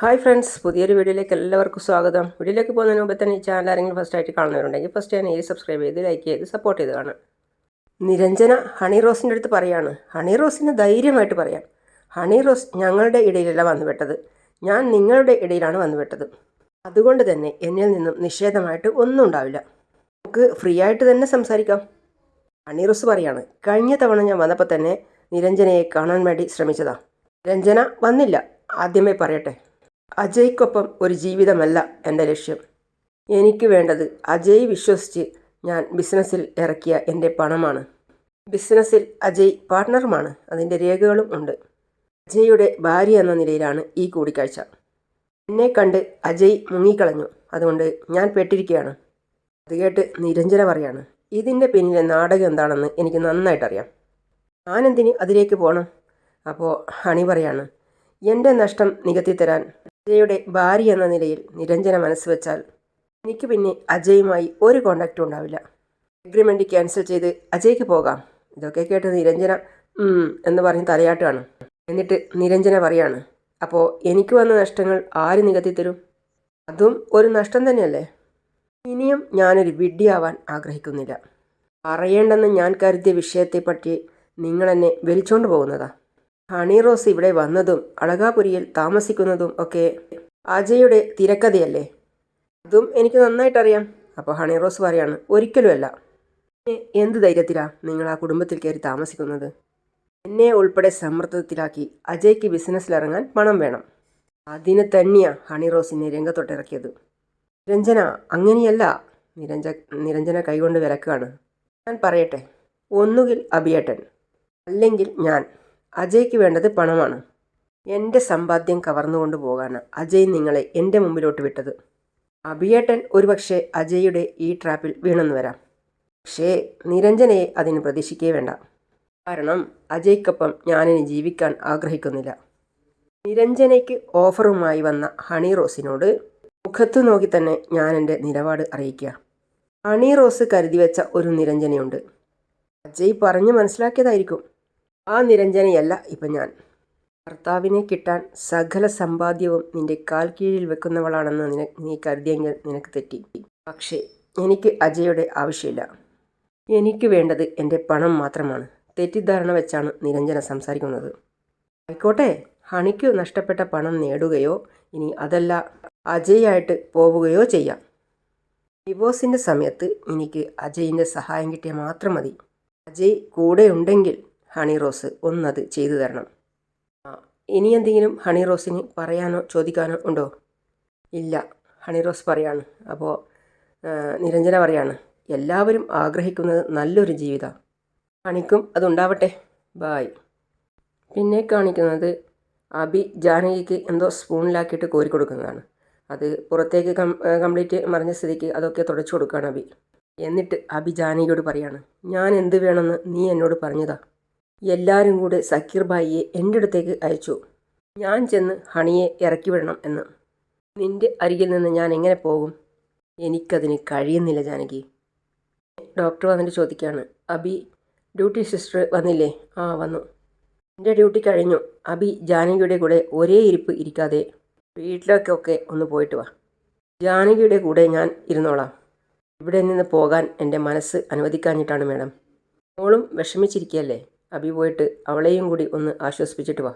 Hi friends പുതിയൊരു വീഡിയോയിലേക്ക് എല്ലാവർക്കും സ്വാഗതം. വീഡിയോയിലേക്ക് പോകുന്നതിന് മുമ്പ് തന്നെ ഈ ചാനൽ ആരെങ്കിലും ഫസ്റ്റ് ആയിട്ട് കാണുന്നവരുണ്ടെങ്കിൽ ഫസ്റ്റ് ഞാൻ ഈ സബ്സ്ക്രൈബ് ചെയ്ത് ലൈക്ക് ചെയ്ത് സപ്പോർട്ട് ചെയ്ത് കാണാം നിരഞ്ജന ഹണി റോസിന്റെ അടുത്ത് പറയാണ്. ഹണി റോസിന് ധൈര്യമായിട്ട് പറയാം. ഹണി റോസ് ഞങ്ങളുടെ ഇടയിലല്ല വന്നുപെട്ടത്. ഞാൻ നിങ്ങളുടെ ഇടയിലാണ് വന്നുപെട്ടത്. അതുകൊണ്ട് തന്നെ എന്നിൽ നിന്നും നിഷേധമായിട്ട് ഒന്നും ഉണ്ടാവില്ല. നമുക്ക് ഫ്രീ ആയിട്ട് തന്നെ സംസാരിക്കാം. ഹണി റോസ് പറയാണ് കഴിഞ്ഞ തവണ ഞാൻ വന്നപ്പോൾ തന്നെ നിരഞ്ജനയെ കാണാൻ വേണ്ടി ശ്രമിച്ചതാണ് നിരഞ്ജന വന്നില്ല. ആദ്യമേ പറയട്ടെ. അജയ്ക്കൊപ്പം ഒരു ജീവിതമല്ല എന്റെ ലക്ഷ്യം. എനിക്ക് വേണ്ടത് അജയ് വിശ്വസിച്ച് ഞാൻ ബിസിനസ്സിൽ ഇറക്കിയ എന്റെ പണമാണ്. ബിസിനസ്സിൽ അജയ് പാർട്ട്ണറുമാണ്. അതിന്റെ രേഖകളും ഉണ്ട്. അജയ്യുടെ ഭാര്യ എന്ന നിലയിലാണ് ഈ കൂടിക്കാഴ്ച. എന്നെ കണ്ട് അജയ് മുങ്ങിക്കളഞ്ഞു. അതുകൊണ്ട് ഞാൻ പെട്ടിരിക്കുകയാണ്. അത് കേട്ട് നിരഞ്ജന പറയാണ് ഇതിന്റെ പിന്നിലെ നാടകം എന്താണെന്ന് എനിക്ക് നന്നായിട്ടറിയാം. ഞാനെന്തിന് അതിലേക്ക് പോകണം അപ്പോൾ ഹണി പറയാണ് എന്റെ നഷ്ടം നികത്തി തരാൻ അജയുടെ ഭാര്യ എന്ന നിലയിൽ നിരഞ്ജന മനസ്സ് വെച്ചാൽ എനിക്ക് പിന്നെ അജയുമായി ഒരു കോണ്ടാക്റ്റും ഉണ്ടാവില്ല. എഗ്രിമെന്റ് ക്യാൻസൽ ചെയ്ത് അജയ്ക്ക് പോകാം. ഇതൊക്കെ കേട്ട് നിരഞ്ജന എന്ന് പറഞ്ഞ് തലയാട്ടാണ് എന്നിട്ട് നിരഞ്ജന പറയാണ് അപ്പോൾ എനിക്ക് വന്ന നഷ്ടങ്ങൾ ആര് നികത്തി തരും? അതും ഒരു നഷ്ടം തന്നെയല്ലേ? ഇനിയും ഞാനൊരു വിഡ്ഢിയാവാൻ ആഗ്രഹിക്കുന്നില്ല. പറയേണ്ടെന്ന് ഞാൻ കരുതിയ വിഷയത്തെപ്പറ്റി നിങ്ങളെന്നെ വലിച്ചോണ്ട് പോകുന്നതാ. ഹണി റോസ് ഇവിടെ വന്നതും അളകാപുരിയിൽ താമസിക്കുന്നതും ഒക്കെ അജയുടെ തിരക്കഥയല്ലേ? അതും എനിക്ക് നന്നായിട്ടറിയാം. അപ്പോൾ ഹണി റോസ് പറയാണ് ഒരിക്കലുമല്ല. എന്ത് ധൈര്യത്തിലാ നിങ്ങൾ ആ കുടുംബത്തിൽ കയറി താമസിക്കുന്നത്? എന്നെ ഉൾപ്പെടെ സമ്മർദ്ദത്തിലാക്കി അജയ്ക്ക് ബിസിനസ്സിലിറങ്ങാൻ പണം വേണം. അതിന് തന്നെയാ ഹണി റോസിനെ രംഗത്തോട്ടിറക്കിയത്. നിരഞ്ജന അങ്ങനെയല്ല. നിരഞ്ജ നിരഞ്ജന കൈകൊണ്ട് വിലക്കാണ്. ഞാൻ പറയട്ടെ ഒന്നുകിൽ അഭിയേട്ടൻ അല്ലെങ്കിൽ ഞാൻ. അജയ്ക്ക് വേണ്ടത് പണമാണ്. എന്റെ സമ്പാദ്യം കവർന്നുകൊണ്ട് പോകാനാണ് അജയ് നിങ്ങളെ എന്റെ മുമ്പിലോട്ട് വിട്ടത്. അഭിയേട്ടൻ ഒരുപക്ഷെ അജയുടെ ഈ ട്രാപ്പിൽ വീണെന്ന് വരാം. പക്ഷേ നിരഞ്ജനയെ അതിന് പ്രതീക്ഷിക്കേ വേണ്ട. കാരണം അജയ്ക്കൊപ്പം ഞാനിനി ജീവിക്കാൻ ആഗ്രഹിക്കുന്നില്ല. നിരഞ്ജനയ്ക്ക് ഓഫറുമായി വന്ന ഹണി റോസിനോട് മുഖത്തു നോക്കി തന്നെ ഞാൻ എന്റെ നിലപാട് അറിയിക്കുക. ഹണി റോസ് കരുതി വെച്ച ഒരു നിരഞ്ജനയുണ്ട്. അജയ് പറഞ്ഞു മനസ്സിലാക്കിയതായിരിക്കും. ആ നിരഞ്ജനയല്ല ഇപ്പം ഞാൻ. ഭർത്താവിനെ കിട്ടാൻ സകല സമ്പാദ്യവും നിന്റെ കാൽ കീഴിൽ വെക്കുന്നവളാണെന്ന് നിന നീ കരുതിയെങ്കിൽ നിനക്ക് തെറ്റി. പക്ഷേ എനിക്ക് അജയുടെ ആവശ്യമില്ല. എനിക്ക് വേണ്ടത് എന്റെ പണം മാത്രമാണ്. തെറ്റിദ്ധാരണ വെച്ചാണ് നിരഞ്ജന സംസാരിക്കുന്നത്. ആയിക്കോട്ടെ ഹണിക്ക് നഷ്ടപ്പെട്ട പണം നേടുകയോ ഇനി അതല്ല അജയായിട്ട് പോവുകയോ ചെയ്യാം. ഡിവോഴ്സിന്റെ സമയത്ത് എനിക്ക് അജയിന്റെ സഹായം കിട്ടിയാൽ മാത്രം മതി. അജയ് കൂടെ ഉണ്ടെങ്കിൽ ഹണി റോസ് ഒന്നത് ചെയ്തു തരണം. ഇനി എന്തെങ്കിലും ഹണി റോസിന് പറയാനോ ചോദിക്കാനോ ഉണ്ടോ? ഇല്ല ഹണി റോസ് പറയാണ്. അപ്പോൾ നിരഞ്ജന പറയാണ് എല്ലാവരും ആഗ്രഹിക്കുന്നത് നല്ലൊരു ജീവിതം. ഹണിക്കും അതുണ്ടാവട്ടെ. ബായ് പിന്നെ കാണിക്കുന്നത് അബി ജാനകിക്ക് എന്തോ സ്പൂണിലാക്കിയിട്ട് കോരി കൊടുക്കുന്നതാണ്. അത് പുറത്തേക്ക് കം കംപ്ലീറ്റ് മറിഞ്ഞ സ്ഥിതിക്ക് അതൊക്കെ തുടച്ചു കൊടുക്കുകയാണ് അബി. എന്നിട്ട് അബി ജാനകിയോട് പറയാണ് ഞാൻ എന്ത് വേണമെന്ന് നീ എന്നോട് പറഞ്ഞതാ. എല്ലാവരും കൂടെ സക്കീർ ബായിയെ എന്റെ അടുത്തേക്ക് അയച്ചു. ഞാൻ ചെന്ന് ഹണിയെ ഇറക്കി വിടണം എന്ന്. നിന്റെ അരികിൽ നിന്ന് ഞാൻ എങ്ങനെ പോകും? എനിക്കതിന് കഴിയുന്നില്ല ജാനകി. ഡോക്ടർ വന്നിട്ട് ചോദിക്കുകയാണ് അബി ഡ്യൂട്ടി സിസ്റ്റർ വന്നില്ലേ? ആ വന്നു. എന്റെ ഡ്യൂട്ടി കഴിഞ്ഞു. അബി ജാനകിയുടെ കൂടെ ഒരേ ഇരിപ്പ് ഇരിക്കാതെ വീട്ടിലേക്കൊക്കെ ഒന്ന് പോയിട്ട് വാ. ജാനകിയുടെ കൂടെ ഞാൻ ഇരുന്നോളാം. ഇവിടെ നിന്ന് പോകാൻ എന്റെ മനസ്സ് അനുവദിക്കാഞ്ഞിട്ടാണ് മാഡം. മോളും വിഷമിച്ചിരിക്കുകയല്ലേ? അബി പോയിട്ട് അവളെയും കൂടി ഒന്ന് ആശ്വസിപ്പിച്ചിട്ട് വാ.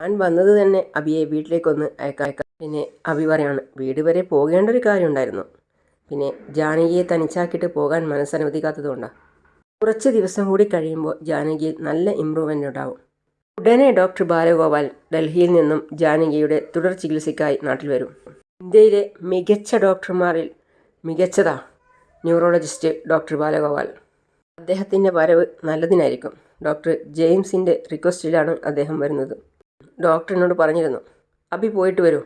ഞാൻ വന്നത് തന്നെ അബിയെ വീട്ടിലേക്കൊന്ന് അയക്കാം. പിന്നെ അബി പറയാണ് വീട് വരെ പോകേണ്ട ഒരു കാര്യമുണ്ടായിരുന്നു പിന്നെ ജാനകിയെ തനിച്ചാക്കിയിട്ട് പോകാൻ മനസ്സനുവദിക്കാത്തതുകൊണ്ടാണ് കുറച്ച് ദിവസം കൂടി കഴിയുമ്പോൾ ജാനകിയിൽ നല്ല ഇമ്പ്രൂവ്മെന്റ് ഉണ്ടാവും. ഉടനെ ഡോക്ടർ ബാലഗോപാൽ ഡൽഹിയിൽ നിന്നും ജാനകിയുടെ തുടർ ചികിത്സയ്ക്കായി നാട്ടിൽ വരും. ഇന്ത്യയിലെ മികച്ച ഡോക്ടർമാരിൽ മികച്ചതാ ന്യൂറോളജിസ്റ്റ് ഡോക്ടർ ബാലഗോപാൽ. അദ്ദേഹത്തിന്റെ വരവ് നല്ലതിനായിരിക്കും. ഡോക്ടർ ജെയിംസിന്റെ റിക്വസ്റ്റിലാണ് അദ്ദേഹം വരുന്നത്. ഡോക്ടർ എന്നോട് പറഞ്ഞിരുന്നു അബി പോയിട്ട് വരൂ.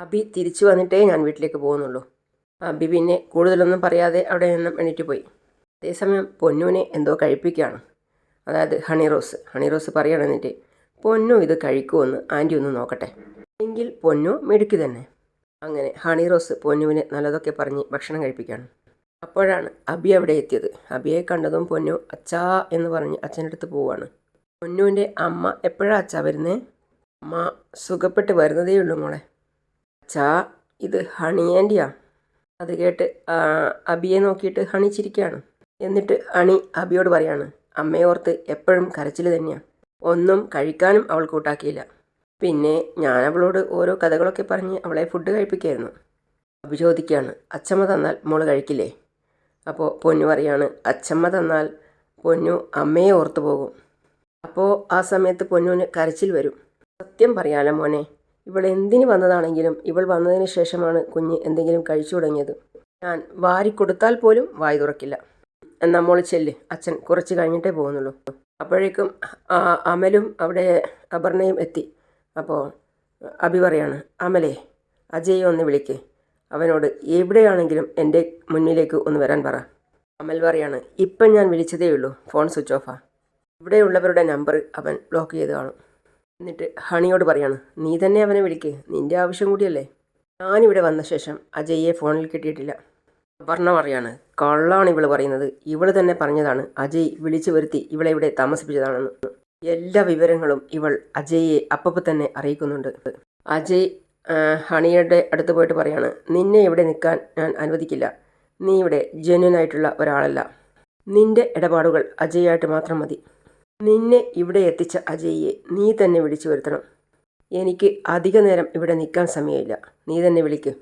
അബി തിരിച്ചു വന്നിട്ടേ ഞാൻ വീട്ടിലേക്ക് പോകുന്നുള്ളൂ. അബി പിന്നെ കൂടുതലൊന്നും പറയാതെ അവിടെ നിന്നും എണീറ്റ് പോയി. അതേസമയം പൊന്നുവിനെ എന്തോ കഴിപ്പിക്കുകയാണ്. അതായത് ഹണി റോസ്. ഹണി റോസ് പറയണം എന്നിട്ട് പൊന്നു ഇത് കഴിക്കുമെന്ന് ആന്റി ഒന്ന് നോക്കട്ടെ. എങ്കിൽ പൊന്നു മിടുക്കി തന്നെ. അങ്ങനെ ഹണി റോസ് പൊന്നുവിനെ നല്ലതൊക്കെ പറഞ്ഞ് ഭക്ഷണം കഴിപ്പിക്കുകയാണ്. അപ്പോഴാണ് അബി അവിടെ എത്തിയത്. അബിയെ കണ്ടതും പൊന്നു അച്ഛാ എന്ന് പറഞ്ഞ് അച്ഛന്റെ അടുത്ത് പോവുകയാണ് പൊന്നുവിന്റെ അമ്മ എപ്പോഴാണ് അച്ഛാ വരുന്നേ? അമ്മ സുഖപ്പെട്ട് വരുന്നതേ ഉള്ളൂ മോളെ. അച്ഛാ ഇത് ഹണി ആന്റിയാ അത് കേട്ട് അബിയെ നോക്കിയിട്ട് ഹണി ചിരിക്കുകയാണ്. എന്നിട്ട് അണി അബിയോട് പറയാണ് അമ്മയോർത്ത് എപ്പോഴും കരച്ചിൽ തന്നെയാണ് ഒന്നും കഴിക്കാനും അവൾ കൂട്ടാക്കിയില്ല. പിന്നെ ഞാൻ അവളോട് ഓരോ കഥകളൊക്കെ പറഞ്ഞ് അവളെ ഫുഡ് കഴിപ്പിക്കായിരുന്നു. അഭിചോദിക്കുകയാണ് അച്ഛമ്മ തന്നാൽ മോൾ കഴിക്കില്ലേ? അപ്പോൾ പൊന്നു പറയാണ് അച്ചമ്മ തന്നാൽ പൊന്നു അമ്മയെ ഓർത്തു പോകും. അപ്പോൾ ആ സമയത്ത് പൊന്നുവിന് കരച്ചിൽ വരും. സത്യം പറയാലോ മോനെ ഇവൾ എന്തിന് വന്നതാണെങ്കിലും ഇവൾ വന്നതിന് ശേഷമാണ് കുഞ്ഞ് എന്തെങ്കിലും കഴിച്ചു തുടങ്ങിയത്. ഞാൻ വാരി കൊടുത്താൽ പോലും വായി തുറക്കില്ല. മോൾ ചെല്ല് അച്ഛൻ കുറച്ച് കഴിഞ്ഞിട്ടേ പോകുന്നുള്ളൂ. അപ്പോഴേക്കും അമലും അവിടെ അപർണയും എത്തി. അപ്പോൾ അഭി പറയാണ് അമലേ അജയ് ഒന്ന് വിളിക്ക്. അവനോട് എവിടെയാണെങ്കിലും എന്റെ മുന്നിലേക്ക് ഒന്ന് വരാൻ പറ. അമൽ പറയാണ് ഇപ്പം ഞാൻ വിളിച്ചതേ ഉള്ളൂ ഫോൺ സ്വിച്ച് ഓഫാ. ഇവിടെയുള്ളവരുടെ നമ്പർ അവൻ ബ്ലോക്ക് ചെയ്ത് കാണും. എന്നിട്ട് ഹണിയോട് പറയാണ് നീ തന്നെ അവനെ വിളിക്ക് നിന്റെ ആവശ്യം കൂടിയല്ലേ? ഞാനിവിടെ വന്ന ശേഷം അജയ്യെ ഫോണിൽ കിട്ടിയിട്ടില്ല. അപർണ പറയാണ് കള്ളാണ് ഇവൾ പറയുന്നത്. ഇവൾ തന്നെ പറഞ്ഞതാണ് അജയ് വിളിച്ചു വരുത്തി ഇവളെ ഇവിടെ താമസിപ്പിച്ചതാണെന്ന്. എല്ലാ വിവരങ്ങളും ഇവൾ അജയ്യെ അപ്പപ്പോൾ തന്നെ അറിയിക്കുന്നുണ്ട്. അജയ് ഹണിയുടെ അടുത്ത് പോയിട്ട് പറയാണ് നിന്നെ ഇവിടെ നിൽക്കാൻ ഞാൻ അനുവദിക്കില്ല. നീ ഇവിടെ ജെന്വനായിട്ടുള്ള ഒരാളല്ല. നിന്റെ ഇടപാടുകൾ അജയായിട്ട് മാത്രം മതി. നിന്നെ ഇവിടെ എത്തിച്ച അജയ്യെ നീ തന്നെ വിളിച്ചു വരുത്തണം. എനിക്ക് അധിക നേരം ഇവിടെ നിൽക്കാൻ സമയമില്ല. നീ തന്നെ വിളിക്ക്.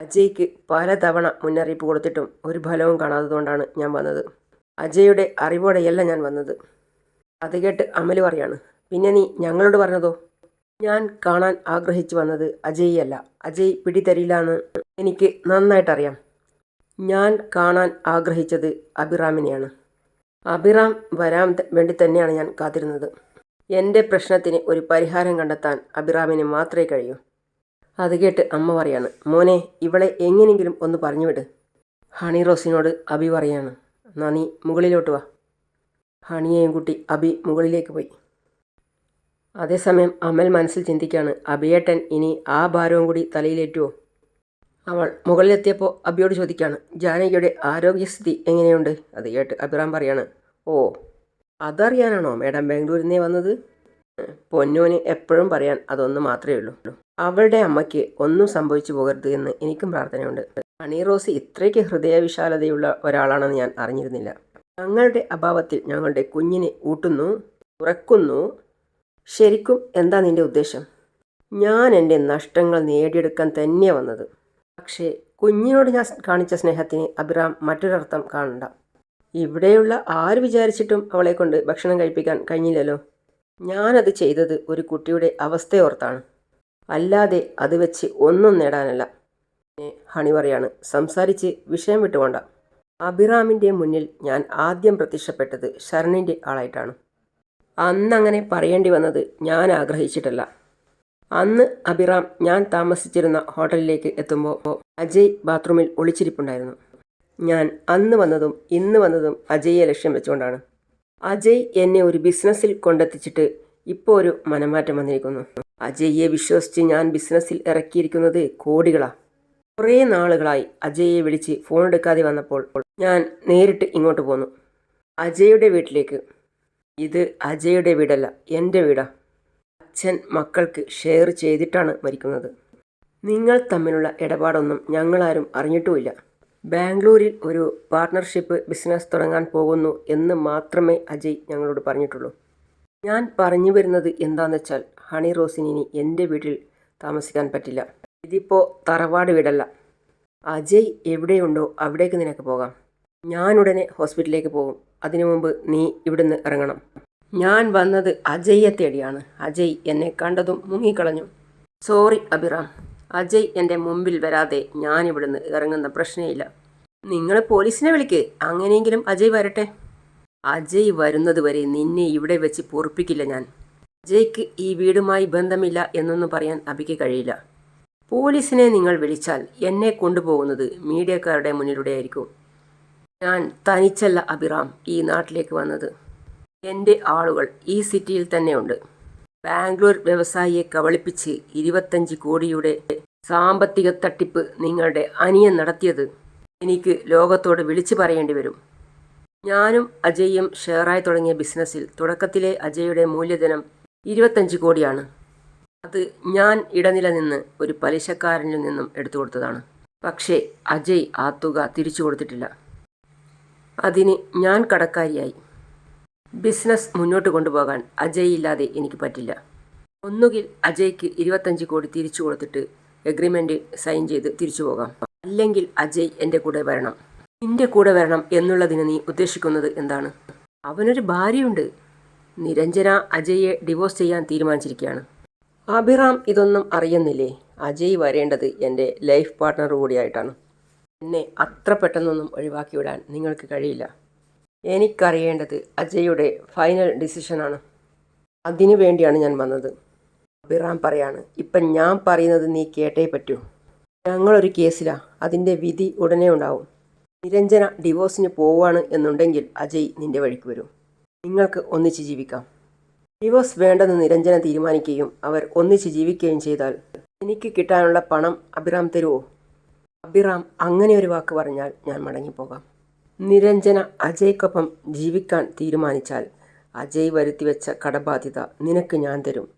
അജയ്ക്ക് പലതവണ മുന്നറിയിപ്പ് കൊടുത്തിട്ടും ഒരു ഫലവും കാണാത്തതുകൊണ്ടാണ് ഞാൻ വന്നത്. അജയുടെ അറിവോടെയല്ല ഞാൻ വന്നത്. അത് കേട്ട് അമൽ പറയാണ് പിന്നെ നീ ഞങ്ങളോട് പറഞ്ഞതോ? ഞാൻ കാണാൻ ആഗ്രഹിച്ചു വന്നത് അജയ് അല്ല അജയ് പിടിതരില്ല എന്ന് എനിക്ക് നന്നായിട്ടറിയാം. ഞാൻ കാണാൻ ആഗ്രഹിച്ചത് അഭിറാമിനെയാണ്. അഭിറാം വരാൻ വേണ്ടി തന്നെയാണ് ഞാൻ കാത്തിരുന്നത്. എന്റെ പ്രശ്നത്തിന് ഒരു പരിഹാരം കണ്ടെത്താൻ അഭിറാമിന് മാത്രമേ കഴിയൂ. അത് കേട്ട് അമ്മ പറയാണ് മോനെ ഇവളെ എങ്ങനെയെങ്കിലും ഒന്ന് പറഞ്ഞു വിട്. ഹണി റോസിനോട് അബി പറയാണ് നന്ദി മുകളിലോട്ട് വാ. ഹണിയെയും കുട്ടി അബി മുകളിലേക്ക് പോയി. അതേസമയം അമൽ മനസ്സിൽ ചിന്തിക്കുകയാണ് അബിയേട്ടൻ ഇനി ആ ഭാരവും കൂടി തലയിലേറ്റുവോ? അവൾ മുകളിലെത്തിയപ്പോൾ അബിയോട് ചോദിക്കുകയാണ് ജാനകിയുടെ ആരോഗ്യസ്ഥിതി എങ്ങനെയുണ്ട്? അത് കേട്ട് അഭിറാം പറയാണ് ഓ അതറിയാനാണോ മേഡം ബാംഗ്ലൂരിൽ നിന്നേ വന്നത്? പൊന്നുവിന് എപ്പോഴും പറയാൻ അതൊന്ന് മാത്രമേ ഉള്ളൂ. അവളുടെ അമ്മയ്ക്ക് ഒന്നും സംഭവിച്ചു പോകരുത് എന്ന് എനിക്കും പ്രാർത്ഥനയുണ്ട്. ഹണി ഇത്രയ്ക്ക് ഹൃദയവിശാലതയുള്ള ഒരാളാണെന്ന് ഞാൻ അറിഞ്ഞിരുന്നില്ല. ഞങ്ങളുടെ അഭാവത്തിൽ ഞങ്ങളുടെ കുഞ്ഞിനെ ഊട്ടുന്നു ഉറക്കുന്നു ശരിക്കും എന്താ നിന്റെ ഉദ്ദേശം? ഞാൻ എന്റെ നഷ്ടങ്ങൾ നേടിയെടുക്കാൻ തന്നെയാണ് വന്നത്. പക്ഷേ കുഞ്ഞിനോട് ഞാൻ കാണിച്ച സ്നേഹത്തിന് അഭിറാം മറ്റൊരർത്ഥം കാണണ്ട. ഇവിടെയുള്ള ആര് വിചാരിച്ചിട്ടും അവളെ കൊണ്ട് ഭക്ഷണം കഴിപ്പിക്കാൻ കഴിഞ്ഞില്ലല്ലോ. ഞാനത് ചെയ്തത് ഒരു കുട്ടിയുടെ അവസ്ഥയോർത്താണ്. അല്ലാതെ അത് വെച്ച് ഒന്നും നേടാനല്ല. ഹണി പറയാണ് സംസാരിച്ച് വിഷയം വിട്ടുകൊണ്ട. അഭിറാമിന്റെ മുന്നിൽ ഞാൻ ആദ്യം പ്രത്യക്ഷപ്പെട്ടത് ശരണിന്റെ ആളായിട്ടാണ്. അന്നങ്ങനെ പറയേണ്ടി വന്നത് ഞാൻ ആഗ്രഹിച്ചിട്ടല്ല. അന്ന് അഭിറാം ഞാൻ താമസിച്ചിരുന്ന ഹോട്ടലിലേക്ക് എത്തുമ്പോൾ അജയ് ബാത്റൂമിൽ ഒളിച്ചിരിപ്പുണ്ടായിരുന്നു. ഞാൻ അന്ന് വന്നതും ഇന്ന് വന്നതും അജയ്യെ ലക്ഷ്യം വെച്ചുകൊണ്ടാണ്. അജയ് എന്നെ ഒരു ബിസിനസ്സിൽ കൊണ്ടെത്തിച്ചിട്ട് ഇപ്പോൾ ഒരു മനമാറ്റം വന്നിരിക്കുന്നു. അജയ്യെ വിശ്വസിച്ച് ഞാൻ ബിസിനസ്സിൽ ഇറക്കിയിരിക്കുന്നത് കോടികളാണ് കുറേ നാളുകളായി അജയ്യെ വിളിച്ച് ഫോൺ എടുക്കാതെ വന്നപ്പോൾ ഞാൻ നേരിട്ട് ഇങ്ങോട്ട് പോന്നു. അജയുടെ വീട്ടിലേക്ക് ഇത് അജയുടെ വീടല്ല എന്റെ വീടാ. അച്ഛൻ മക്കൾക്ക് ഷെയർ ചെയ്തിട്ടാണ് മരിക്കുന്നത്. നിങ്ങൾ തമ്മിലുള്ള ഇടപാടൊന്നും ഞങ്ങളാരും അറിഞ്ഞിട്ടുമില്ല. ബാംഗ്ലൂരിൽ ഒരു പാർട്ട്ണർഷിപ്പ് ബിസിനസ് തുടങ്ങാൻ പോകുന്നു എന്ന് മാത്രമേ അജയ് ഞങ്ങളോട് പറഞ്ഞിട്ടുള്ളൂ. ഞാൻ പറഞ്ഞു വരുന്നത് എന്താണെന്ന് വെച്ചാൽ ഹണി റോസിനി എന്റെ വീട്ടിൽ താമസിക്കാൻ പറ്റില്ല. ഇതിപ്പോൾ തറവാട് വീടല്ല. അജയ് എവിടെയുണ്ടോ അവിടേക്ക് നിനക്ക് പോകാം. ഞാനുടനെ ഹോസ്പിറ്റലിലേക്ക് പോകും. അതിനു മുമ്പ് നീ ഇവിടുന്ന് ഇറങ്ങണം. ഞാൻ വന്നത് അജയ്യെ തേടിയാണ്. അജയ് എന്നെ കണ്ടതും മുങ്ങിക്കളഞ്ഞു. സോറി അഭിറാം. അജയ് എന്റെ മുമ്പിൽ വരാതെ ഞാൻ ഇവിടുന്ന് ഇറങ്ങുന്ന പ്രശ്നമില്ല നിങ്ങൾ പോലീസിനെ വിളിക്ക്. അങ്ങനെയെങ്കിലും അജയ് വരട്ടെ. അജയ് വരുന്നത് വരെ നിന്നെ ഇവിടെ വെച്ച് പൊറുപ്പിക്കില്ല ഞാൻ. അജയ്ക്ക് ഈ വീടുമായി ബന്ധമില്ല എന്നൊന്നും പറയാൻ അബിക്ക് കഴിയില്ല. പോലീസിനെ നിങ്ങൾ വിളിച്ചാൽ എന്നെ കൊണ്ടുപോകുന്നത് മീഡിയക്കാരുടെ മുന്നിലൂടെ ആയിരിക്കും. ഞാൻ തനിച്ചല്ല അഭിറാം ഈ നാട്ടിലേക്ക് വന്നത്. എന്റെ ആളുകൾ ഈ സിറ്റിയിൽ തന്നെയുണ്ട്. ബാംഗ്ലൂർ വ്യവസായിയെ കവളിപ്പിച്ച് ഇരുപത്തഞ്ച് കോടിയുടെ സാമ്പത്തിക തട്ടിപ്പ് നിങ്ങളുടെ അനിയൻ നടത്തിയത് എനിക്ക് ലോകത്തോട് വിളിച്ചു പറയേണ്ടി വരും. ഞാനും അജയും ഷെയറായി തുടങ്ങിയ ബിസിനസ്സിൽ തുടക്കത്തിലെ അജയുടെ മൂല്യധനം ഇരുപത്തഞ്ച് കോടിയാണ്. അത് ഞാൻ ഇടനില നിന്ന് ഒരു പലിശക്കാരനിൽ നിന്നും എടുത്തു കൊടുത്തതാണ് പക്ഷേ അജയ് ആ തുക തിരിച്ചു കൊടുത്തിട്ടില്ല. അതിന് ഞാൻ കടക്കാരിയായി. ബിസിനസ് മുന്നോട്ട് കൊണ്ടുപോകാൻ അജയ് ഇല്ലാതെ എനിക്ക് പറ്റില്ല. ഒന്നുകിൽ അജയ്ക്ക് ഇരുപത്തഞ്ച് കോടി തിരിച്ചു കൊടുത്തിട്ട് എഗ്രിമെന്റ് സൈൻ ചെയ്ത് തിരിച്ചു പോകാം. അല്ലെങ്കിൽ അജയ് എന്റെ കൂടെ വരണം. നിന്റെ കൂടെ വരണം എന്നുള്ളതിന് നീ ഉദ്ദേശിക്കുന്നത് എന്താണ്? അവനൊരു ഭാര്യയുണ്ട്. നിരഞ്ജന അജയെ ഡിവോഴ്സ് ചെയ്യാൻ തീരുമാനിച്ചിരിക്കുകയാണ്. അഭിറാം ഇതൊന്നും അറിയുന്നില്ലേ? അജയ് വരേണ്ടത് എന്റെ ലൈഫ് പാർട്ട്ണർ കൂടിയായിട്ടാണ്. എന്നെ അത്ര പെട്ടെന്നൊന്നും ഒഴിവാക്കി വിടാൻ നിങ്ങൾക്ക് കഴിയില്ല. എനിക്കറിയേണ്ടത് അജയുടെ ഫൈനൽ ഡിസിഷനാണ്. അതിനു വേണ്ടിയാണ് ഞാൻ വന്നത്. അഭിറാം പറയാണ് ഇപ്പം ഞാൻ പറയുന്നത് നീ കേട്ടേ പറ്റൂ. ഞങ്ങളൊരു കേസിലാ. അതിന്റെ വിധി ഉടനെ ഉണ്ടാവും. നിരഞ്ജന ഡിവോഴ്സിന് പോവുകയാണ് എന്നുണ്ടെങ്കിൽ അജയ് നിന്റെ വഴിക്ക് വരും. നിങ്ങൾക്ക് ഒന്നിച്ച് ജീവിക്കാം. ഡിവോഴ്സ് വേണ്ടെന്ന് നിരഞ്ജന തീരുമാനിക്കുകയും അവർ ഒന്നിച്ച് ജീവിക്കുകയും ചെയ്താൽ എനിക്ക് കിട്ടാനുള്ള പണം അഭിറാം തരുമോ അഭിറാം അങ്ങനെ ഒരു വാക്ക് പറഞ്ഞാൽ ഞാൻ മടങ്ങിപ്പോകാം. നിരഞ്ജന അജയ്ക്കൊപ്പം ജീവിക്കാൻ തീരുമാനിച്ചാൽ അജയ് വരുത്തിവെച്ച കടബാധ്യത നിനക്ക് ഞാൻ തരും.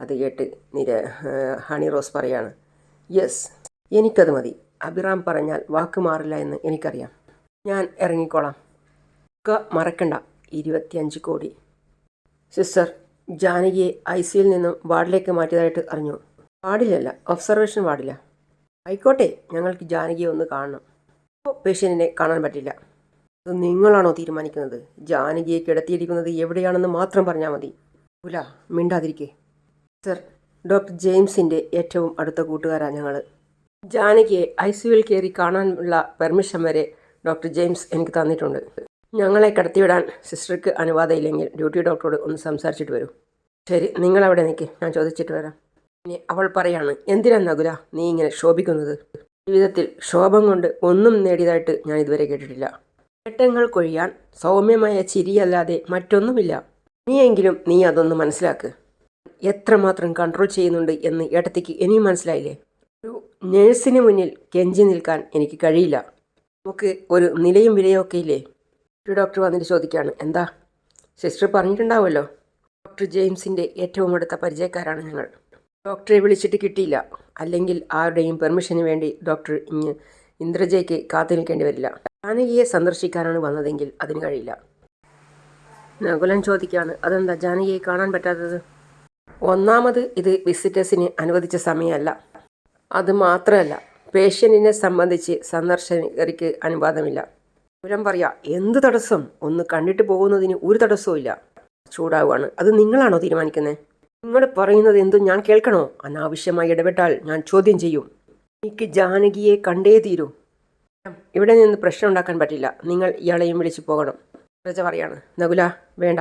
അത് കേട്ട് നിര ഹണി റോസ് പറയാണ്. യെസ് എനിക്കത് മതി. അഭിറാം പറഞ്ഞാൽ വാക്ക് മാറില്ല എന്ന് എനിക്കറിയാം. ഞാൻ ഇറങ്ങിക്കോളാം. ഒക്കെ മറക്കണ്ട. ഇരുപത്തിയഞ്ച് കോടി. സിസ്റ്റർ ജാനകിയെ ഐ സിയിൽ നിന്നും വാർഡിലേക്ക് മാറ്റിയതായിട്ട് അറിഞ്ഞു. വാർഡിലല്ല ഒബ്സർവേഷൻ വാർഡില്ല ആയിക്കോട്ടെ ഞങ്ങൾക്ക് ജാനകിയെ ഒന്ന് കാണണം. ഇപ്പോൾ പേഷ്യന്റിനെ കാണാൻ പറ്റില്ല. അത് നിങ്ങളാണോ തീരുമാനിക്കുന്നത്? ജാനകിയെ കിടത്തിയിരിക്കുന്നത് എവിടെയാണെന്ന് മാത്രം പറഞ്ഞാൽ മതി. ഉല മിണ്ടാതിരിക്കേ. സർ ഡോക്ടർ ജെയിംസിന്റെ ഏറ്റവും അടുത്ത കൂട്ടുകാരാണ് ഞങ്ങൾ ജാനകിയെ ഐ സിയുവിൽ കയറി കാണാനുള്ള പെർമിഷൻ വരെ ഡോക്ടർ ജെയിംസ് എനിക്ക് തന്നിട്ടുണ്ട്. ഞങ്ങളെ കടത്തിവിടാൻ സിസ്റ്റർക്ക് അനുവാദമില്ലെങ്കിൽ ഡ്യൂട്ടി ഡോക്ടറോട് ഒന്ന് സംസാരിച്ചിട്ട് വരൂ. ശരി നിങ്ങളവിടെ നിൽക്ക് ഞാൻ ചോദിച്ചിട്ട് വരാം. ഇനി അവൾ പറയാണ് എന്തിനാ നകുല നീ ഇങ്ങനെ ശോഭിക്കുന്നത്? ജീവിതത്തിൽ ശോഭം കൊണ്ട് ഒന്നും നേടിയതായിട്ട് ഞാൻ ഇതുവരെ കേട്ടിട്ടില്ല. നേട്ടങ്ങൾ കൊഴിയാൻ സൗമ്യമായ ചിരിയല്ലാതെ മറ്റൊന്നുമില്ല. നീയെങ്കിലും നീ അതൊന്ന് മനസ്സിലാക്ക്. എത്രമാത്രം കൺട്രോൾ ചെയ്യുന്നുണ്ട് എന്ന് ഏട്ടത്തിക്ക് ഇനിയും മനസ്സിലായില്ലേ? ഒരു നേഴ്സിന് മുന്നിൽ കെഞ്ചി നിൽക്കാൻ എനിക്ക് കഴിയില്ല. നമുക്ക് ഒരു നിലയും വിലയും ഒക്കെ ഇല്ലേ? ഒരു ഡോക്ടർ വന്നിട്ട് ചോദിക്കുകയാണ് എന്താ? സിസ്റ്റർ പറഞ്ഞിട്ടുണ്ടാവുമല്ലോ. ഡോക്ടർ ജെയിംസിന്റെ ഏറ്റവും അടുത്ത പരിചയക്കാരാണ് ഞങ്ങൾ. ഡോക്ടറെ വിളിച്ചിട്ട് കിട്ടിയില്ല. അല്ലെങ്കിൽ ആരുടെയും പെർമിഷന് വേണ്ടി ഡോക്ടർ ഇങ്ങ് ഇന്ദ്രജയ്ക്ക് കാത്തു നിൽക്കേണ്ടി വരില്ല. ജാനകിയെ സന്ദർശിക്കാനാണ് വന്നതെങ്കിൽ അതിന് കഴിയില്ല. നകുലൻ ചോദിക്കുകയാണ് അതെന്താ ജാനകിയെ കാണാൻ പറ്റാത്തത്? ഒന്നാമത് ഇത് വിസിറ്റേഴ്സിന് അനുവദിച്ച സമയമല്ല. അത് മാത്രമല്ല പേഷ്യന്റിനെ സംബന്ധിച്ച് സന്ദർശകർക്ക് അനുവാദമില്ല. പുരം പറയാ എന്ത് തടസ്സം? ഒന്ന് കണ്ടിട്ട് പോകുന്നതിന് ഒരു തടസ്സവും ഇല്ല ചൂടാവുകയാണ്. അത് നിങ്ങളാണോ തീരുമാനിക്കുന്നത് നിങ്ങൾ പറയുന്നത് എന്തും ഞാൻ കേൾക്കണോ? അനാവശ്യമായി ഇടപെട്ടാൽ ഞാൻ ചോദ്യം ചെയ്യും. എനിക്ക് ജാനകിയെ കണ്ടേ തീരൂ. ഇവിടെ നിന്ന് പ്രശ്നം ഉണ്ടാക്കാൻ പറ്റില്ല. നിങ്ങൾ ഇയാളെയും വിളിച്ചു പോകണം. പ്രജ പറയാണ് നകുല വേണ്ട.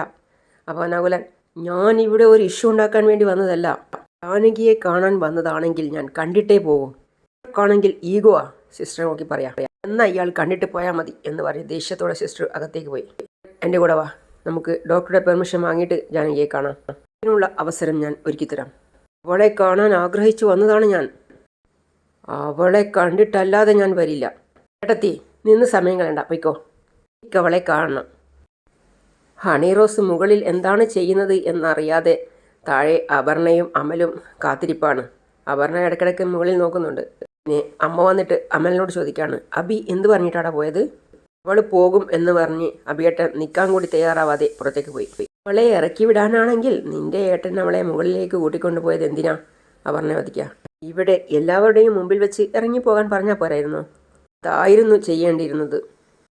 അപ്പോൾ നകുലൻ ഞാൻ ഇവിടെ ഒരു ഇഷ്യൂ ഉണ്ടാക്കാൻ വേണ്ടി വന്നതല്ല. ജാനകിയെ കാണാൻ വന്നതാണെങ്കിൽ ഞാൻ കണ്ടിട്ടേ പോകും കാണെങ്കിൽ ഈഗോവാ സിസ്റ്റർ നോക്കി പറയാം. എന്നാൽ ഇയാൾ കണ്ടിട്ട് പോയാൽ മതി എന്ന് പറഞ്ഞ് ദേഷ്യത്തോടെ സിസ്റ്റർ അകത്തേക്ക് പോയി. എന്റെ കൂടെ വാ. നമുക്ക് ഡോക്ടറുടെ പെർമിഷൻ വാങ്ങിയിട്ട് ജാനകിയെ കാണാം. അതിനുള്ള അവസരം ഞാൻ ഒരുക്കിത്തരാം അവളെ കാണാൻ ആഗ്രഹിച്ചു വന്നതാണ് ഞാൻ. അവളെ കണ്ടിട്ടല്ലാതെ ഞാൻ വരില്ല. ഏട്ടത്തി നിന്ന് സമയം കളയണ്ട. പൊയ്ക്കോ. എനിക്ക് അവളെ കാണണം. ഹണി റോസ് മുകളിൽ എന്താണ് ചെയ്യുന്നത് എന്നറിയാതെ താഴെ അപർണയും അമലും കാത്തിരിപ്പാണ്. അപർണ ഇടയ്ക്കിടയ്ക്ക് മുകളിൽ നോക്കുന്നുണ്ട്. പിന്നെ അമ്മ വന്നിട്ട് അമലിനോട് ചോദിക്കാണ് അബി എന്ത് പറഞ്ഞിട്ടാടാ പോയത്? അവൾ പോകും എന്ന് പറഞ്ഞ് അബിയേട്ടൻ നിൽക്കാൻ കൂടി തയ്യാറാവാതെ പുറത്തേക്ക് പോയി. അവളെ ഇറക്കി വിടാനാണെങ്കിൽ നിന്റെ ഏട്ടൻ അവളെ മുകളിലേക്ക് കൂട്ടിക്കൊണ്ടു പോയത് എന്തിനാ? അപർണ വധിക്കുക ഇവിടെ എല്ലാവരുടെയും മുമ്പിൽ വെച്ച് ഇറങ്ങിപ്പോകാൻ പറഞ്ഞാൽ പോരായിരുന്നു. അതായിരുന്നു ചെയ്യേണ്ടിയിരുന്നത്.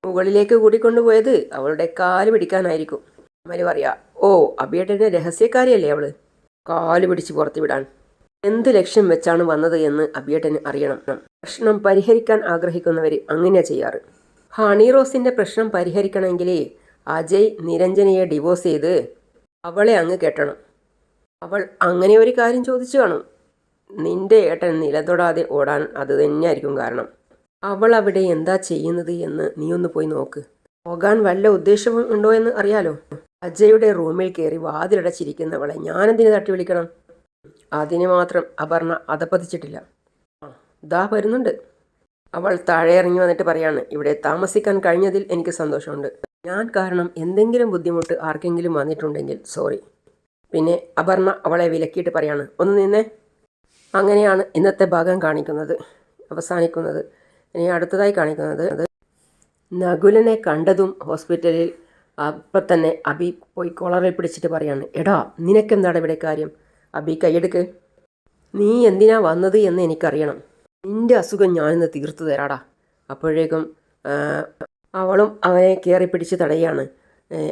മുകളിലേക്ക് കൂട്ടിക്കൊണ്ടുപോയത് അവളുടെ കാൽ പിടിക്കാനായിരിക്കും. അമൽ പറയാ ഓ അബിയേട്ടന്റെ രഹസ്യക്കാരിയല്ലേ അവൾ? കാൽ പിടിച്ച് പുറത്തു വിടാൻ. എന്ത് ലക്ഷ്യം വെച്ചാണ് വന്നത് എന്ന് അബിയേട്ടന് അറിയണം. പ്രശ്നം പരിഹരിക്കാൻ ആഗ്രഹിക്കുന്നവർ അങ്ങനെയാ ചെയ്യാറ്. ഹണി പ്രശ്നം പരിഹരിക്കണമെങ്കിലേ അജയ് നിരഞ്ജനയെ ഡിവോഴ്സ് ചെയ്ത് അവളെ അങ്ങ് കെട്ടണം. അവൾ അങ്ങനെ ഒരു കാര്യം ചോദിച്ചു കാണും. നിന്റെ ഏട്ടൻ നിലതൊടാതെ ഓടാൻ അത് തന്നെയായിരിക്കും കാരണം. അവൾ അവിടെ എന്താ ചെയ്യുന്നത് എന്ന് നീ ഒന്ന് പോയി നോക്ക്. പോകാൻ വല്ല ഉദ്ദേശവും ഉണ്ടോ എന്ന് അറിയാലോ? അജയുടെ റൂമിൽ കയറി വാതിലടച്ചിരിക്കുന്നവളെ ഞാനെന്തിനു തട്ടി വിളിക്കണം? അതിന് മാത്രം അപർണ അതപ്പതിച്ചിട്ടില്ല ദാ വരുന്നുണ്ട്. അവൾ താഴെ ഇറങ്ങി വന്നിട്ട് പറയാണ് ഇവിടെ താമസിക്കാൻ കഴിഞ്ഞതിൽ എനിക്ക് സന്തോഷമുണ്ട്. ഞാൻ കാരണം എന്തെങ്കിലും ബുദ്ധിമുട്ട് ആർക്കെങ്കിലും വന്നിട്ടുണ്ടെങ്കിൽ സോറി പിന്നെ അപർണ അവളെ വിലക്കിയിട്ട് പറയാണ് ഒന്ന് നിന്നെ. അങ്ങനെയാണ് ഇന്നത്തെ ഭാഗം കാണിക്കുന്നത് അവസാനിക്കുന്നത്. ഇനി അടുത്തതായി കാണിക്കുന്നത് അത് നകുലനെ കണ്ടതും ഹോസ്പിറ്റലിൽ അപ്പം തന്നെ അബി പോയി കോളറിൽ പിടിച്ചിട്ട് പറയാണ് എടാ നിനക്കെന്താണ് ഇവിടെ കാര്യം? അബി കൈയെടുക്ക്. നീ എന്തിനാ വന്നത് എന്ന് എനിക്കറിയണം. നിന്റെ അസുഖം ഞാനിന്ന് തീർത്തു തരാടാ. അപ്പോഴേക്കും അവളും അവനെ കയറി പിടിച്ച് തടയാണ്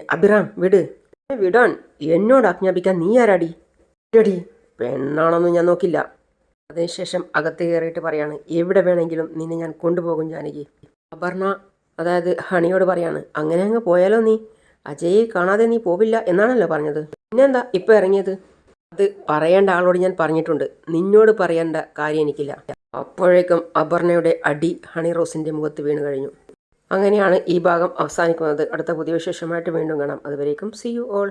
അഭിറാം വിട്. "ഏ, വിടാൻ എന്നോട് ആജ്ഞാപിക്കാൻ നീ ആരാടി? ആരാടി പെണ്ണാണെന്ന് ഞാൻ നോക്കില്ല. അതിനുശേഷം അകത്ത് കയറിയിട്ട് പറയാണ് എവിടെ വേണമെങ്കിലും നിന്നെ ഞാൻ കൊണ്ടുപോകും ജാനകി. അപർണ അതായത് ഹണിയോട് പറയാണ് അങ്ങനെ അങ്ങ് പോയാലോ നീ? അജയെ കാണാതെ നീ പോവില്ല എന്നാണല്ലോ പറഞ്ഞത്. പിന്നെന്താ ഇപ്പം ഇറങ്ങിയത്? അത് പറയേണ്ട ആളോട് ഞാൻ പറഞ്ഞിട്ടുണ്ട്. നിന്നോട് പറയേണ്ട കാര്യം എനിക്കില്ല. അപ്പോഴേക്കും അപർണയുടെ അടി ഹണി റോസിന്റെ മുഖത്ത് വീണ് കഴിഞ്ഞു. അങ്ങനെയാണ് ഈ ഭാഗം അവസാനിക്കുന്നത്. അടുത്ത പുതിയ വിശേഷമായിട്ട് വീണ്ടും കാണാം. അതുവരേക്കും സി യു ഓൾ